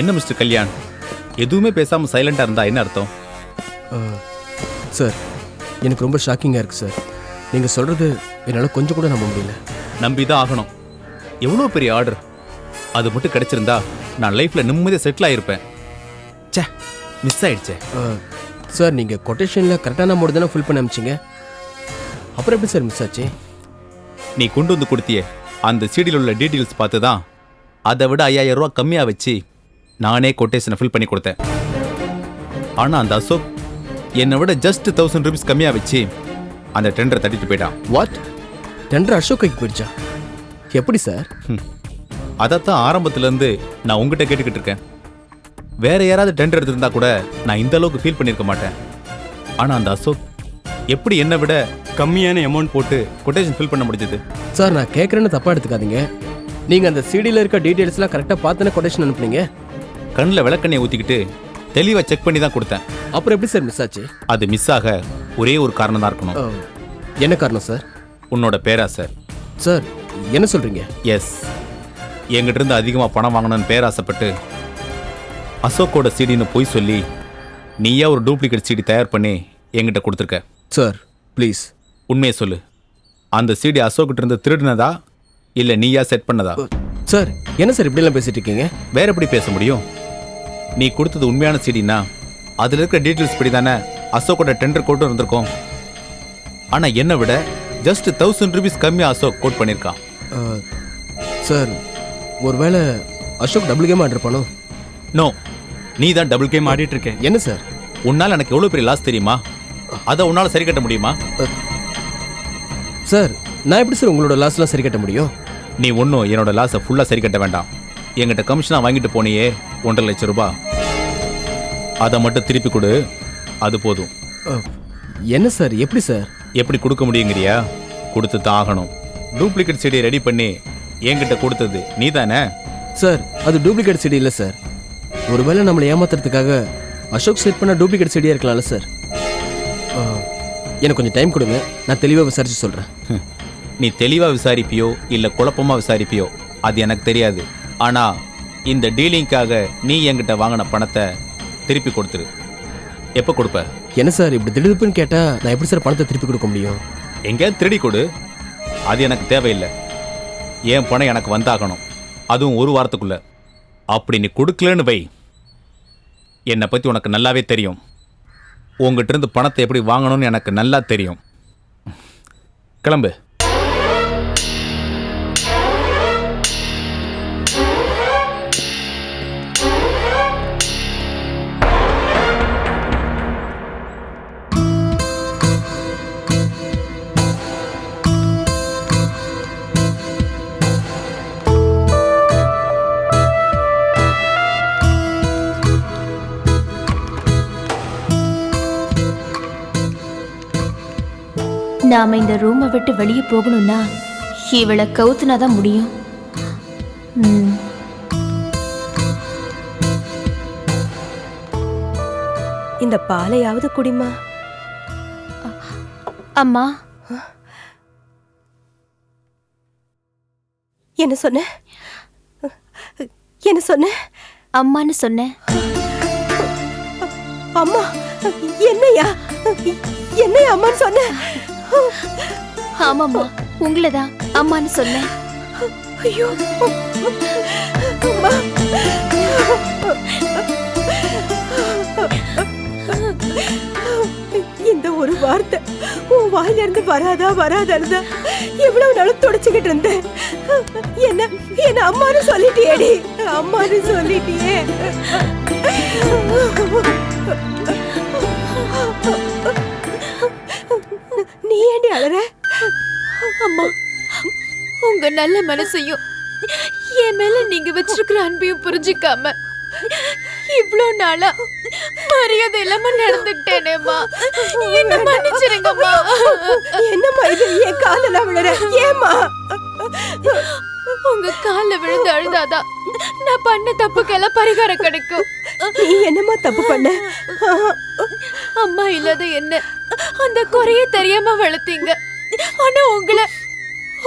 என்ன மிஸ்டர் கல்யாண்? எதுவுமே பேசாம சைலண்டா இருந்தா என்ன அர்த்தம்? சார் எனக்கு ரொம்ப ஷாக்கிங்காக இருக்குது சார் நீங்கள் சொல்கிறது என்னால் கொஞ்சம் கூட நம்ப முடியல. நம்பி தான் ஆகணும். எவ்வளோ பெரிய ஆர்டர் அது மட்டும் கிடைச்சிருந்தா நான் லைஃப்ல நிம்மதியாக செட்டில் ஆயிருப்பேன். ச்சே மிஸ் ஆயிடுச்சே. சார் நீங்கள் கொட்டேஷனில் கரெக்டான அமௌண்ட் தானே ஃபில் பண்ண அமிச்சிங்க அப்புறம் எப்படி சார் மிஸ் ஆச்சு? நீ கொண்டு வந்து கொடுத்தியே அந்த சீடியில் உள்ள டீட்டெயில்ஸ் பார்த்து தான் அதை விட ஐயாயிரம் ரூபா கம்மியாக வச்சு நானே கொட்டேஷனை ஃபில் பண்ணி கொடுத்தேன். ஆனால் அந்த அசோக் என்னை விட ஜஸ்ட் தௌசண்ட் ருபீஸ் கம்மியாக வச்சு அந்த டெண்டரை தட்டிட்டு போயிட்டான். வாட் டெண்டர் அசோக் கைக்கு போயிடுச்சா? எப்படி சார். அதைத்தான் ஆரம்பத்துலேருந்து நான் உங்ககிட்ட கேட்டுக்கிட்டு இருக்கேன். வேற யாராவது டெண்டர் எடுத்திருந்தா கூட நான் இந்த அளவுக்கு ஃபீல் பண்ணியிருக்க மாட்டேன். ஆனால் அந்த அசோக் எப்படி என்னை விட கம்மியான அமௌண்ட் போட்டு கொட்டேஷன் ஃபில் பண்ண முடிஞ்சது? சார் நான் கேட்குறேன்னு தப்பாக எடுத்துக்காதீங்க. நீங்கள் அந்த சிடியில் இருக்க டீட்டெயில்ஸ்லாம் கரெக்டாக பார்த்துனே கொட்டேஷன் அனுப்புனீங்க. கண்ணில் விளக்கெண்ணெய் ஊற்றிக்கிட்டு தெளிவாக செக் பண்ணி தான் கொடுத்தேன். அப்புறம் எப்படி சார் மிஸ் ஆச்சு? அது மிஸ் ஆக ஒரே ஒரு காரணம் தான் இருக்கணும். அஹ், என்ன காரணம் சார்? உன்னோட பேராசை சார். என்ன சொல்கிறீங்க எஸ் என்கிட்ட இருந்து அதிகமாக பணம் வாங்கணும்னு பேராசைப்பட்டு அசோக்கோட சீடின்னு பொய் சொல்லி நீயா ஒரு டூப்ளிகேட் சீடி தயார் பண்ணி என்கிட்ட கொடுத்துருக்க. சார் ப்ளீஸ் உண்மையை சொல்லு. அந்த சீடி அசோக்கிட்ட இருந்து திருடினதா? இல்லை நீயா செட் பண்ணதா? சார் என்ன சார் இப்படிலாம் பேசிட்டு இருக்கீங்க? வேற எப்படி பேச முடியும்? நீ கொடுத்தது உண்மையான சீடினா. அதில் இருக்கிற டீட்டெயில்ஸ் படி தானே அசோக்கோட டெண்டர் கோட்டும் இருந்திருக்கும். ஆனால் என்னை விட ஜஸ்ட் தௌசண்ட் ருபீஸ் கம்மியாக அசோக் கோட் பண்ணியிருக்கான். சார் ஒருவேளை அசோக் டபுள் கேம் ஆர்டர் பண்ணோம் நோ நீ தான் டபுள் கேம் ஆடிட்டு இருக்க. என்ன சார்? உன்னால் எனக்கு எவ்வளோ பெரிய லாஸ் தெரியுமா? அதை உன்னால் சரி கட்ட முடியுமா? சார் நான் எப்படி சார் உங்களோட லாஸ்லாம் சரி கட்ட முடியும்? நீ ஒன்றும் என்னோட லாஸை ஃபுல்லாக சரி கட்ட வேண்டாம். என்கிட்ட கமிஷனாக வாங்கிட்டு போனியே ஒன்றரை லட்சம் ரூபாய். அதை மட்டும் திருப்பி கொடு. அது போதும். என்ன சார்? எப்படி சார்? எப்படி கொடுக்க முடியுங்கிறியா? கொடுத்து தான் ஆகணும். டூப்ளிகேட் செடியை ரெடி பண்ணி என்கிட்ட கொடுத்தது. நீ தானே சார் அது டூப்ளிகேட் செடி இல்லை சார். ஒருவேளை நம்மளை ஏமாத்துறதுக்காக அசோக் செட் பண்ண டூப்ளிகேட் செடியாக இருக்கலாம்ல சார்? எனக்கு கொஞ்சம் டைம் கொடுங்க. நான் தெளிவாக விசாரிச்சு சொல்கிறேன் நீ தெளிவாக விசாரிப்பியோ இல்லை குழப்பமாக விசாரிப்பியோ? அது எனக்கு தெரியாது. ஆனால் இந்த டீலிங்காக நீ என்கிட்ட வாங்கின பணத்தை திருப்பி கொடுத்துரு. எப்போ கொடுப்ப? என்ன சார் இப்படி திடுதுப்புன்னு கேட்டால் நான் எப்படி சார் பணத்தை திருப்பி கொடுக்க முடியும்? எங்கேயாவது திருடி கொடு. அது எனக்கு தேவையில்லை. என் பணம் எனக்கு வந்தாகணும். அதுவும் ஒரு வாரத்துக்குள்ள. அப்படி நீ கொடுக்கலன்னு வை. என்னை பற்றி உனக்கு நல்லாவே தெரியும். உங்ககிட்ட இருந்து பணத்தை எப்படி வாங்கணும்னு எனக்கு நல்லா தெரியும். கிளம்பு. நாம இந்த ரூமை விட்டு வெளியே போகணும்னா இவளை கவுத்துனா தான் முடியும் இந்த பாலையாவது குடிமா. அம்மா. என்ன சொன்ன? என்ன சொன்ன? அம்மான்னு சொன்னேன் அம்மா என்னையா? என்னையா அம்மான்னு சொன்ன? ஆமாம்மா உங்களை தான் அம்மான்னு சொன்னேன். ஐயோ. அம்மா. இந்த ஒரு வார்த்தை உன் வாயில இருந்து வராதா? வராதான்னு தான் எவ்வளவு நாளும் துடைச்சுக்கிட்டு இருந்தேன். என்ன என்ன அம்மான்னு சொல்லிட்டியேடி? அம்மான்னு சொல்லிட்டியே. அழற அம்மா உங்க நல்ல மனசையும் என் மேல நீங்க வச்சிருக்கிற அன்பையும் புரிஞ்சுக்காம இவ்ளோ நாளா மரியாதை இல்லாம நடந்துக்கிட்டேனேம்மா. என்ன மன்னிச்சிருங்கம்மா. என்னம்மா இது? என் காதல விழுற? ஏம்மா? உங்க கால்ல விழுந்து அழுதாதான் நான் பண்ண தப்புக்கெல்லாம் பரிகாரம் கிடைக்கும். நீ என்னம்மா தப்பு பண்ண? அம்மா இல்லாத என்ன? அந்த குறைய தெரியாம வளர்த்தீங்க. ஆனா உங்களை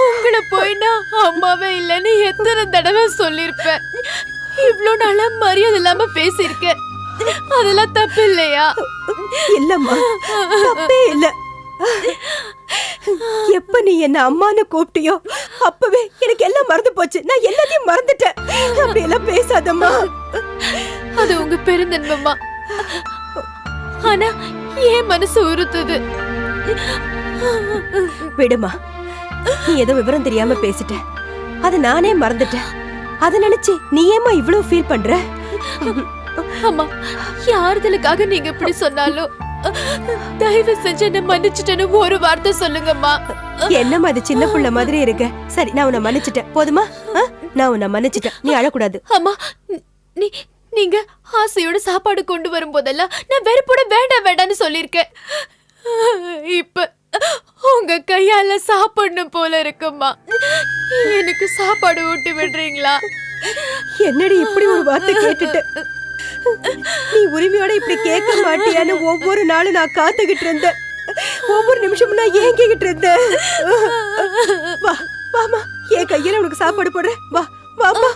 உங்களை போய் நான் அம்மாவே இல்லைன்னு எத்தனை தடவை சொல்லியிருப்பேன். இவ்ளோ நாளா மரியாதை இல்லாம பேசியிருக்க அதெல்லாம் தப்பு இல்லையா? இல்லம்மா தப்பே இல்ல. எப்ப நீ என்ன அம்மான்னு கூப்பிட்டியோ அப்பவே எனக்கு எல்லாம் மறந்து போச்சு. நான் எல்லாத்தையும் மறந்துட்டேன். அப்படி எல்லாம் பேசாதம்மா. அது உங்க பெருந்தன்மமா ஆனா ஏன் மனசு உறுத்துது. விடுமா நீ ஏதோ விவரம் தெரியாம பேசிட்ட. அத நானே மறந்துட்டேன். அத நினைச்சு நீ ஏமா இவ்வளவு ஃபீல் பண்ற? அம்மா யாருதலுக்காக நீங்க இப்படி சொன்னாலும் தயவு செஞ்சு என்ன மன்னிச்சுட்டேன்னு ஒரு வார்த்தை சொல்லுங்கம்மா. என்னம்மா அது சின்ன புள்ள மாதிரி இருக்க? சரி நான் உன்னை மன்னிச்சிட்டேன். போதுமா? நான் உன்னை மன்னிச்சிட்டேன். நீ அழக்கூடாது. அம்மா நீ நீங்க ஆசையோட சாப்பாடு கொண்டு வரும்போதெல்லாம் நான் வெறுப்போட வேண்டாம் வேண்டாம்னு சொல்லியிருக்கேன். இப்ப உங்க கையால சாப்பிடணும் போல இருக்குமா? எனக்கு சாப்பாடு ஊட்டி விடுறீங்களா? என்னடி இப்படி ஒரு வார்த்தை கேட்டுட்டு? நீ உரிமையோட இப்படி கேட்க மாட்டியான்னு ஒவ்வொரு நாளும் நான் காத்துக்கிட்டு இருந்தேன். ஒவ்வொரு நிமிஷமும் நான் ஏங்கிக்கிட்டு இருந்தேன்? வா வாமா. என் கையில உனக்கு சாப்பாடு போடுறேன். வா வாமா.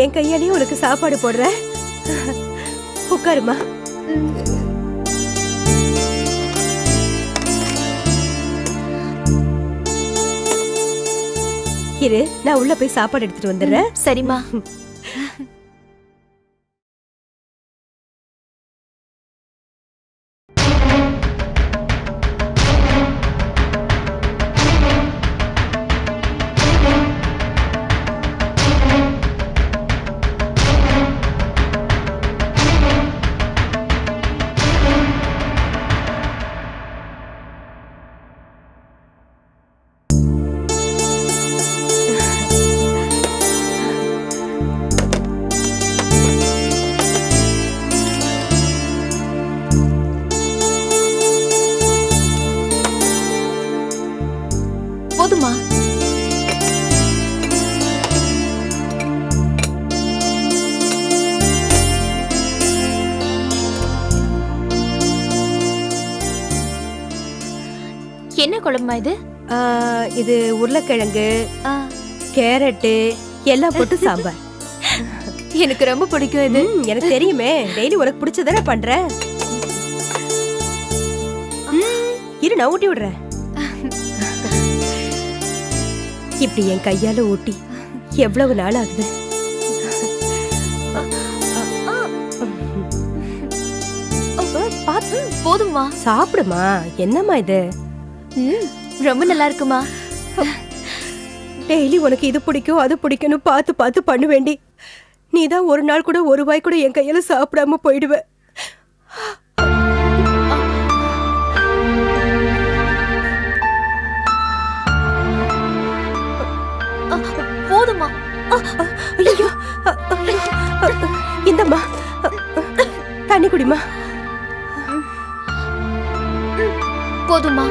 என் கையாலையும் உனக்கு சாப்பாடு போடுறேன். உட்காருமா. இரு நான் உள்ள போய் சாப்பாடு எடுத்துட்டு வந்துடுறேன். சரிம்மா. குழம்புமா இது? ஆ, இது உருளைக்கிழங்கு ஆ, கேரட்டு எல்லாம் போட்டு சாம்பார். எனக்கு ரொம்ப பிடிக்கும் இது. ம், எனக்கு தெரியுமே. டெய்லி உனக்கு பிடிச்சதானே பண்றேன் ம், இரு நான் ஊட்டி விடுறேன். இப்படி என் கையால ஊட்டி எவ்வளவு நாள் ஆகுது? பாத்து போதுமா சாப்பிடுமா. என்னம்மா இது? ரொம்ப நல்லா இருக்குமா டெய்லி உனக்கு இது பிடிக்கும் அது பிடிக்கும்னு பார்த்து பார்த்து பண்ண வேண்டி நீ தான் ஒரு நாள் கூட ஒரு வாய் கூட என் கையால சாப்பிடாம போயிடுவ. போதுமா? ஐயோ. இந்தம்மா. தண்ணி குடிமா போதுமா?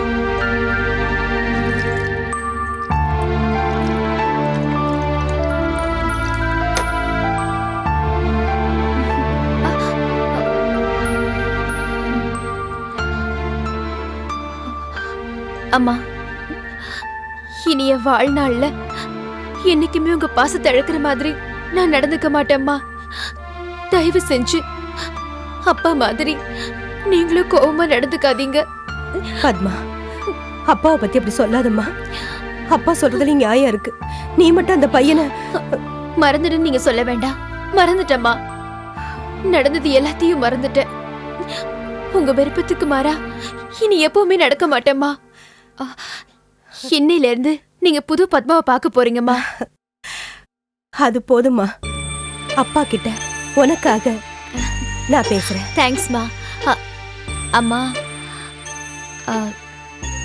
அம்மா இனிய வாழ்நாள்ல என்னைக்குமே உங்க பாசத்தை இழக்கிற மாதிரி நான் நடந்துக்க மாட்டேம்மா. தயவு செஞ்சு அப்பா மாதிரி நீங்களும் கோவமா நடந்துக்காதீங்க. பத்மா அப்பாவை பத்தி அப்படி சொல்லாதம்மா. அப்பா சொல்றதுல நியாயம் இருக்கு. நீ மட்டும் அந்த பையனை மறந்துடுன்னு நீங்க சொல்ல வேண்டாம். மறந்துட்டேம்மா. நடந்தது எல்லாத்தையும் மறந்துட்டேன். உங்க விருப்பத்துக்கு மாறா இனி எப்பவுமே நடக்க மாட்டேம்மா. இன்னையில இருந்து நீங்க புது பத்மாவை பார்க்க போறீங்கம்மா. அது போதுமா அப்பா கிட்ட உனக்காக நான் பேசுறேன். தேங்க்ஸ்மா. அம்மா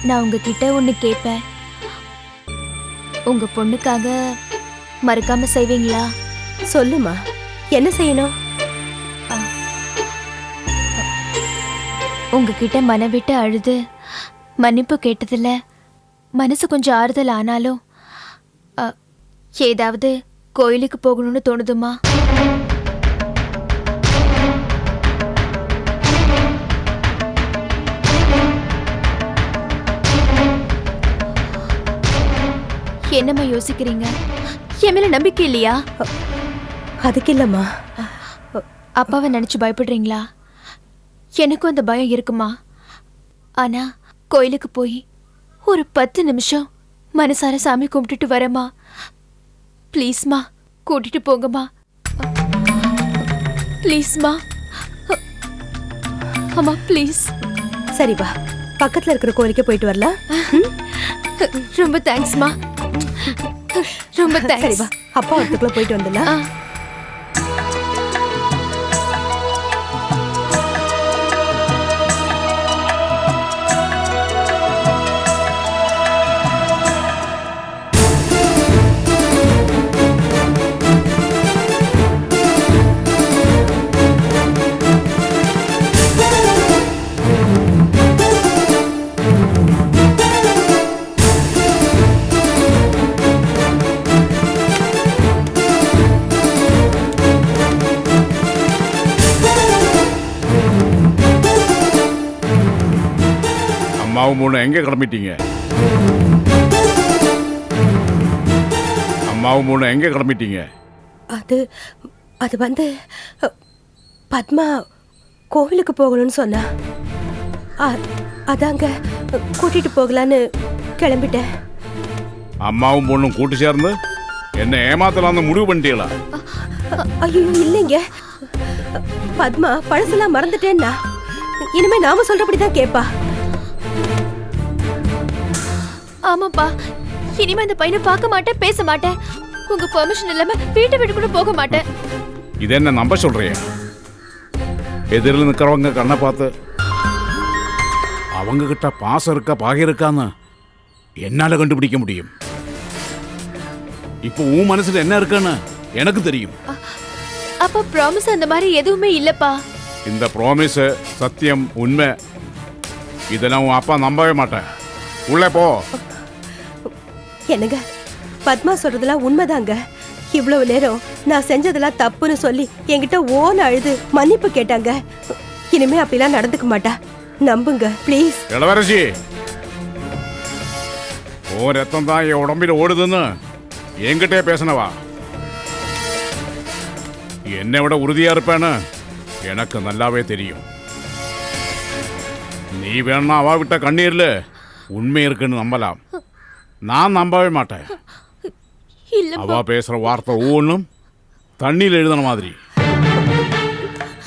நான் உங்ககிட்ட ஒன்று கேட்பேன் உங்க பொண்ணுக்காக மறக்காம செய்வீங்களா? சொல்லுமா என்ன செய்யணும்? உங்ககிட்ட மனவிட்டு அழுது மன்னிப்பு கேட்டதில்ல மனசு கொஞ்சம் ஆறுதல் ஆனாலும் ஏதாவது கோயிலுக்கு போகணும்னு தோணுதுமா என்னம்மா யோசிக்கிறீங்க என் மேல நம்பிக்கை இல்லையா அதுக்கு இல்லம்மா அப்பாவை நினைச்சு பயப்படுறீங்களா எனக்கும் அந்த பயம் இருக்குமா ஆனா கோயிலுக்கு போய் ஒரு பத்து நிமிஷம் மனசார சாமி கும்பிட்டுட்டு வரேம்மா. ப்ளீஸ்மா கூட்டிட்டு போங்கம்மா. ப்ளீஸ்மா. அம்மா ப்ளீஸ். சரி வா பக்கத்துல இருக்கிற கோயிலுக்கு போயிட்டு வரலாம் ரொம்ப தேங்க்ஸ்மா ரொம்ப சரி தேங்க்ஸ் வா அப்பா வரத்துக்குள்ள போயிட்டு வந்துடலாம். அம்மாவும் பொண்ணு எங்க கிளம்பிட்டீங்க? அம்மாவும் பொண்ணு எங்க கிளம்பிட்டீங்க? அது அது வந்து பத்மா கோவிலுக்கு போகணும்னு சொன்னா. அதாங்க கூட்டிட்டு போகலான்னு கிளம்பிட்டேன். அம்மாவும் பொண்ணும் கூட்டு சேர்ந்து என்ன ஏமாத்தலாம்னு முடிவு பண்ணிட்டீங்களா? ஐயோ இல்லைங்க. பத்மா பழசெல்லாம் மறந்துட்டேன்னா. இனிமே நாம சொல்றபடி தான் கேப்பா. ஆமாப்பா. இனிமே அந்த பையனை பார்க்க மாட்டேன் பேச மாட்டேன். உங்க பெர்மிஷன் இல்லாம வீட்டை விட்டு கூட போக மாட்டேன். இது என்ன நம்ப சொல்றியா? எதிரில் நிற்கிறவங்க கண்ணை பார்த்து அவங்க கிட்ட பாசம் இருக்கா பாகை இருக்கான்னு என்னால கண்டுபிடிக்க முடியும். இப்போ உன் மனசுல என்ன இருக்குன்னு எனக்கு தெரியும். அப்ப ப்ராமிஸ் அந்த மாதிரி எதுவுமே இல்லப்பா. இந்த ப்ராமிஸ் சத்தியம் உண்மை இதெல்லாம் உன் அப்பா நம்பவே மாட்டேன் உள்ளே போ. என்னங்க? பத்மா சொல்றதெல்லாம் உண்மைதாங்க. இவ்வளவு நேரம் நான் செஞ்சதெல்லாம் தப்புன்னு சொல்லி என்கிட்ட ஓன அழுது மன்னிப்பு கேட்டாங்க. இனிமே அப்படிலாம் நடந்துக்க மாட்டா. நம்புங்க ப்ளீஸ் இளவரசி! ஓ ரத்தம் தான் என் உடம்பில் ஓடுதுன்னு என்கிட்டே பேசினவா? என்னை விட உறுதியா இருப்பேன்னு எனக்கு நல்லாவே தெரியும். நீ வேணா அவா விட்ட கண்ணீர்ல உண்மை இருக்குன்னு நம்பலாம். நான் நம்பவே மாட்டேன். அவா பேசுற வார்த்தை ஒவ்வொன்றும் தண்ணியில் எழுதின மாதிரி.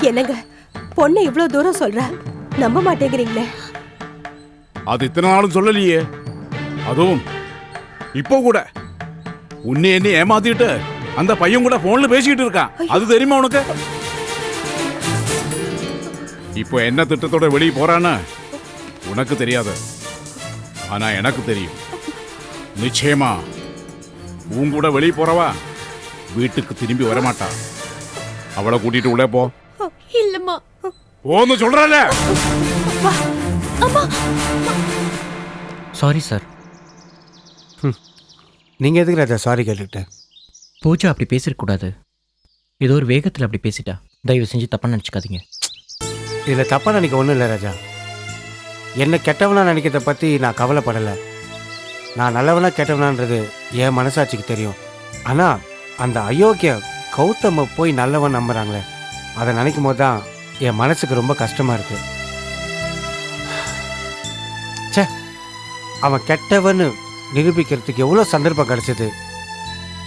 என்னங்க பொண்ணு இவ்வளவு தூரம் சொல்றா? நம்ப மாட்டேங்கிறீங்களே. அது இத்தனை நாளும் சொல்லலையே. அதுவும் இப்போ கூட. உன்னை என்ன ஏமாத்திட்டு அந்த பையன் கூட போன்ல பேசிக்கிட்டு இருக்கான். அது தெரியுமா உனக்கு? இப்போ என்ன திட்டத்தோட வெளியே போறான்னு உனக்கு தெரியாது. ஆனா எனக்கு தெரியும். நிச்சயமா. உன் கூட வெளியே போறவா? வீட்டுக்கு திரும்பி வரமாட்டா. அவளை கூட்டிட்டு உள்ளே போ. இல்லம்மா. போன்னு சொல்றல சாரி சார் நீங்கள் எதுக்கு ராஜா சாரி கேட்டுக்கிட்டு? பூஜா அப்படி பேசிருக்கக்கூடாது. ஏதோ ஒரு வேகத்தில் அப்படி பேசிட்டா. தயவு செஞ்சு தப்பாக நினச்சிக்காதீங்க. இதில் தப்பாக நினைக்க ஒன்றும் இல்லை ராஜா. என்ன கெட்டவனா நினைக்கிறத பற்றி நான் கவலைப்படலை. நான் நல்லவனா கெட்டவனான்றது என் மனசாட்சிக்கு தெரியும். ஆனால் அந்த அயோக்கிய கௌதம போய் நல்லவன் நம்புகிறாங்களே அதை நினைக்கும் போது தான் என் மனசுக்கு ரொம்ப கஷ்டமாக இருக்கு. சே அவன் கெட்டவன்னு நிரூபிக்கிறதுக்கு எவ்வளோ சந்தர்ப்பம் கிடைச்சது.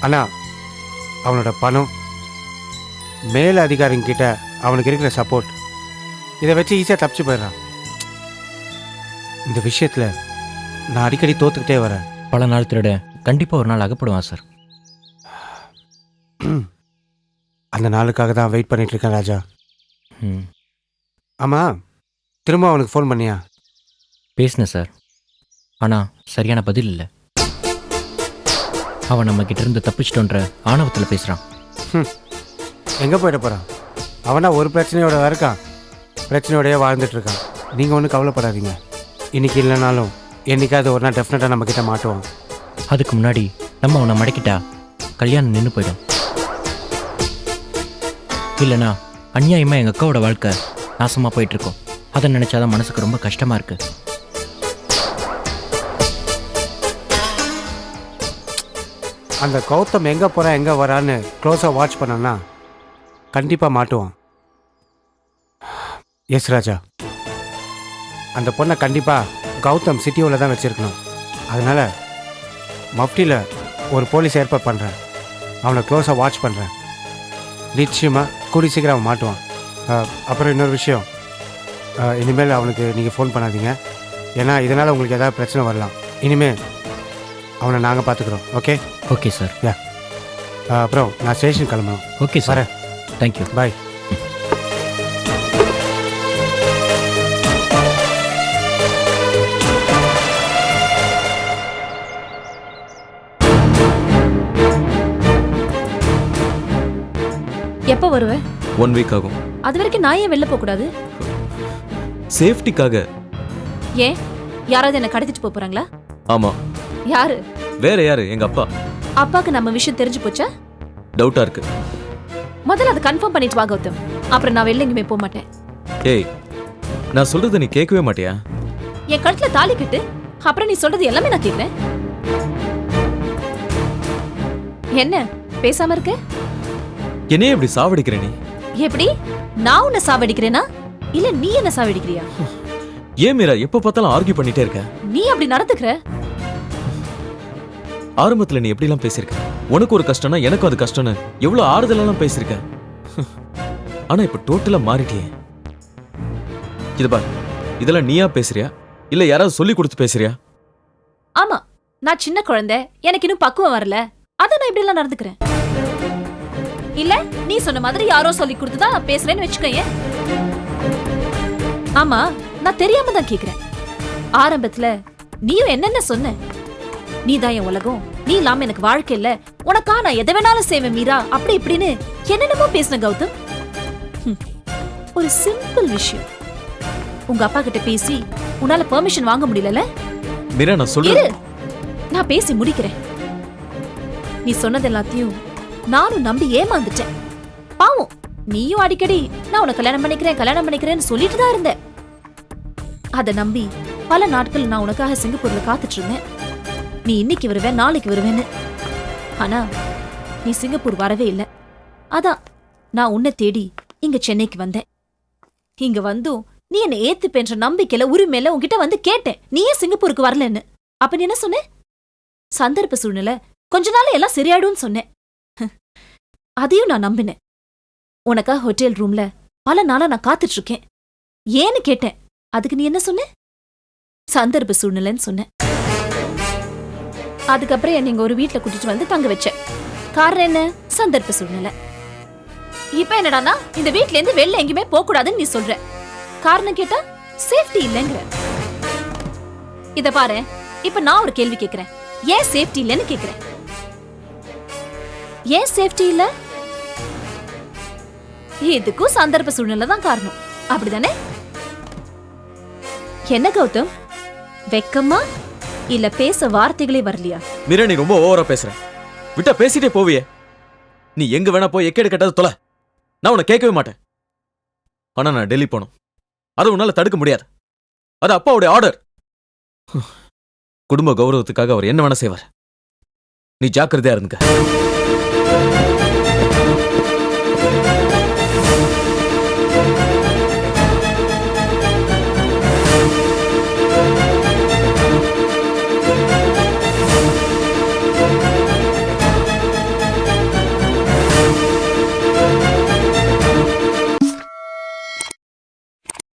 ஆனால் அவனோட பணம் மேல் அதிகாரிங்கிட்ட அவனுக்கு இருக்கிற சப்போர்ட் இதை வச்சு ஈஸியாக தப்பிச்சு போயிடுறான். இந்த விஷயத்தில் நான் அடிக்கடி தோத்துக்கிட்டே வரேன். பல நாள் திருட கண்டிப்பாக ஒரு நாள் அகப்படுவான் சார். அந்த நாளுக்காக தான் வெயிட் பண்ணிட்டு இருக்கேன் ராஜா. ம். ஆமாம் திரும்ப அவனுக்கு ஃபோன் பண்ணியா? பேசினேன் சார். ஆனால் சரியான பதில் இல்லை. அவன் நம்ம கிட்ட இருந்து தப்பிச்சிட்டோன்ற ஆணவத்தில் பேசுகிறான் எங்கே போயிட போகிறான் அவனா ஒரு பிரச்சனையோட இருக்கான். பிரச்சனையோடய வாழ்ந்துட்டு இருக்கான். நீங்கள் ஒன்றும் கவலைப்படாதீங்க. இன்னைக்கு இல்லைனாலும் என்னைக்காவது ஒரு நாள் டெஃபினட்டாக நம்மக்கிட்ட மாட்டுவான். அதுக்கு முன்னாடி நம்ம அவனை மடக்கிட்டா கல்யாணம் நின்று போயிடும். இல்லைனா அநியாயமாக எங்கள் அக்காவோட வாழ்க்கை நாசமாக போயிட்டுருக்கோம். அதை நினச்சாதான் மனசுக்கு ரொம்ப கஷ்டமாக இருக்குது அந்த கௌதம் எங்கே போகிறான் எங்கே வரான்னு க்ளோஸாக வாட்ச் பண்ணனா கண்டிப்பாக மாட்டுவான். எஸ் ராஜா. அந்த பொண்ணை கண்டிப்பாக கௌதம் சிட்டியோவில் தான் வச்சுருக்கணும். அதனால் மஃப்டியில் ஒரு போலீஸ் ஏற்பாடு பண்ணுறேன் அவனை க்ளோஸாக வாட்ச் பண்ணுறேன் நிச்சயமாக கூடி சீக்கிரம் அவன் மாட்டுவான். அப்புறம் இன்னொரு விஷயம். இனிமேல் அவனுக்கு நீங்கள் ஃபோன் பண்ணாதீங்க. ஏன்னா இதனால் உங்களுக்கு ஏதாவது பிரச்சனை வரலாம். இனிமேல் அவனை நாங்கள் பார்த்துக்குறோம் ஓகே ஓகே சார் அஹ், அப்புறம் நான் ஸ்டேஷன் கிளம்பணும். Okay sir thank you bye one week ஆகும். அது வரைக்கும் நான் ஏன் வெளில போக கூடாது? சேஃப்டிக்காக ஏன்? யாராவது என்ன கடத்திட்டு போப் போறாங்களா? ஆமா. யாரு? வேற யாரு? எங்க அப்பா. அப்பாக்கு நம்ம விஷயம் தெரிஞ்சு போச்சா? டவுட்டா இருக்கு. முதல்ல அதை கன்ஃபார்ம் பண்ணிட்டு வா கௌதம் அப்புறம் நான் வெளில எங்கேயுமே போக மாட்டேன். ஏய் நான் சொல்றதை நீ கேட்கவே மாட்டியா? என் கழுத்துல தாலி கட்டு. அப்புறம் நீ சொல்றது எல்லாமே நான் கேட்கிறேன் என்ன? பேசாம இருக்க? என்னையே இப்படி சாவடிக்கிற நீ? எப்படி? நான் உன்னை சாவடிக்கிறேனா? இல்ல நீ என்ன சாவடிக்கிறியா? ஏன் மீரா எப்ப பார்த்தாலும் ஆர்கியூ பண்ணிட்டே இருக்க? நீ அப்படி நடந்துக்கிற? ஆரம்பத்துல நீ எப்படிலாம் பேசியிருக்க? உனக்கு ஒரு கஷ்டம்னா எனக்கும் அது கஷ்டம்னு எவ்வளவு ஆறுதலெல்லாம் பேசியிருக்க? ஆனா இப்ப டோட்டலா மாறிட்டியே. இது பார் இதெல்லாம் நீயா பேசுறியா? இல்ல யாராவது சொல்லி கொடுத்து பேசுறியா? ஆமா நான் சின்ன குழந்தை எனக்கு இன்னும் பக்குவம் வரல. அதான் நான் இப்படி எல்லாம் நடந்துக்கிறேன். இல்ல நீ சொன்ன மாதிரி யாரோ சொல்லி கொடுத்துதான் நான் பேசுறேன்னு வச்சுக்கோயேன் ஆமா நான் தெரியாம தான் கேக்குறேன். ஆரம்பத்துல நீயும் என்னென்ன சொன்ன? நீ தான் என் உலகம் நீ இல்லாம எனக்கு வாழ்க்கை இல்ல. உனக்கா நான் எதை வேணாலும் செய்வேன் மீரா அப்படி இப்படின்னு என்னென்னமோ பேசின கௌதம். ஒரு சிம்பிள் விஷயம். உங்க அப்பா கிட்ட பேசி உன்னால பெர்மிஷன் வாங்க முடியலல மீரா நான் சொல்றேன் நான் பேசி முடிக்கிறேன். நீ சொன்னது எல்லாத்தையும் நானும் நம்பி ஏமாந்துட்டேன். பாவம் நீயும் அடிக்கடி நான் உனக்கு கல்யாணம் பண்ணிக்கிறேன் கல்யாணம் பண்ணிக்கிறேன்னு சொல்லிட்டு தான் இருந்தேன். அதை நம்பி பல நாட்கள் நான் உனக்காக சிங்கப்பூர்ல காத்துட்டு இருந்தேன். நீ இன்னைக்கு வருவேன் நாளைக்கு வருவேன்னு. ஆனா நீ சிங்கப்பூர் வரவே இல்லை. அதான் நான் உன்னை தேடி இங்க சென்னைக்கு வந்தேன். இங்க வந்தும் நீ என்ன ஏத்துப்பேன்ற நம்பிக்கையில உரிமையில உன்கிட்ட வந்து கேட்டேன். நீ ஏன் சிங்கப்பூருக்கு வரலன்னு. அப்ப நீ என்ன சொன்ன? சந்தர்ப்ப சூழ்நிலை கொஞ்ச நாள் எல்லாம் சரியாயிடும்னு சொன்னேன். அதையும் நான் நம்பினேன். உனக்கா ஹோட்டல் ரூம்ல பல நாளா நான் காத்துட்டு இருக்கேன் ஏன்னு கேட்டேன். அதுக்கு நீ என்ன சொன்ன? சந்தர்ப்ப சூழ்நிலைன்னு சொன்ன. அதுக்கப்புறம் என்னை ஒரு வீட்டில் கூட்டிட்டு வந்து தங்க வச்ச. காரணம் என்ன? சந்தர்ப்ப சூழ்நிலை. இப்ப என்னடான்னா இந்த வீட்ல இருந்து வெளில எங்கேயுமே போக கூடாதுன்னு நீ சொல்ற. காரணம் கேட்டா சேஃப்டி இல்லைங்கிற. இத பாரு இப்ப நான் ஒரு கேள்வி கேக்குறேன். ஏன் சேஃப்டி இல்லைன்னு கேக்குறேன். ஏன் சேஃப்டி இல்லை? இதுக்கும் சந்தர்ப்ப சூழ்நிலை தான் காரணம். அப்படிதானே? என்ன கௌதம்? வெக்கமா? இல்ல பேச வார்த்தைகளே வரலையா? மீரா நீ ரொம்ப ஓவரா பேசுற. விட்டா பேசிட்டே போவியே. நீ எங்க வேணா போய் எக்கேடு கட்டாத தொலை. நான் உன்னை கேட்கவே மாட்டேன். ஆனா நான் டெல்லி போகணும். அதை உன்னால தடுக்க முடியாது. அது அப்பாவுடைய ஆர்டர் குடும்ப கௌரவத்துக்காக அவர் என்ன வேணா செய்வார். நீ ஜாக்கிரதையா இருந்துக்க.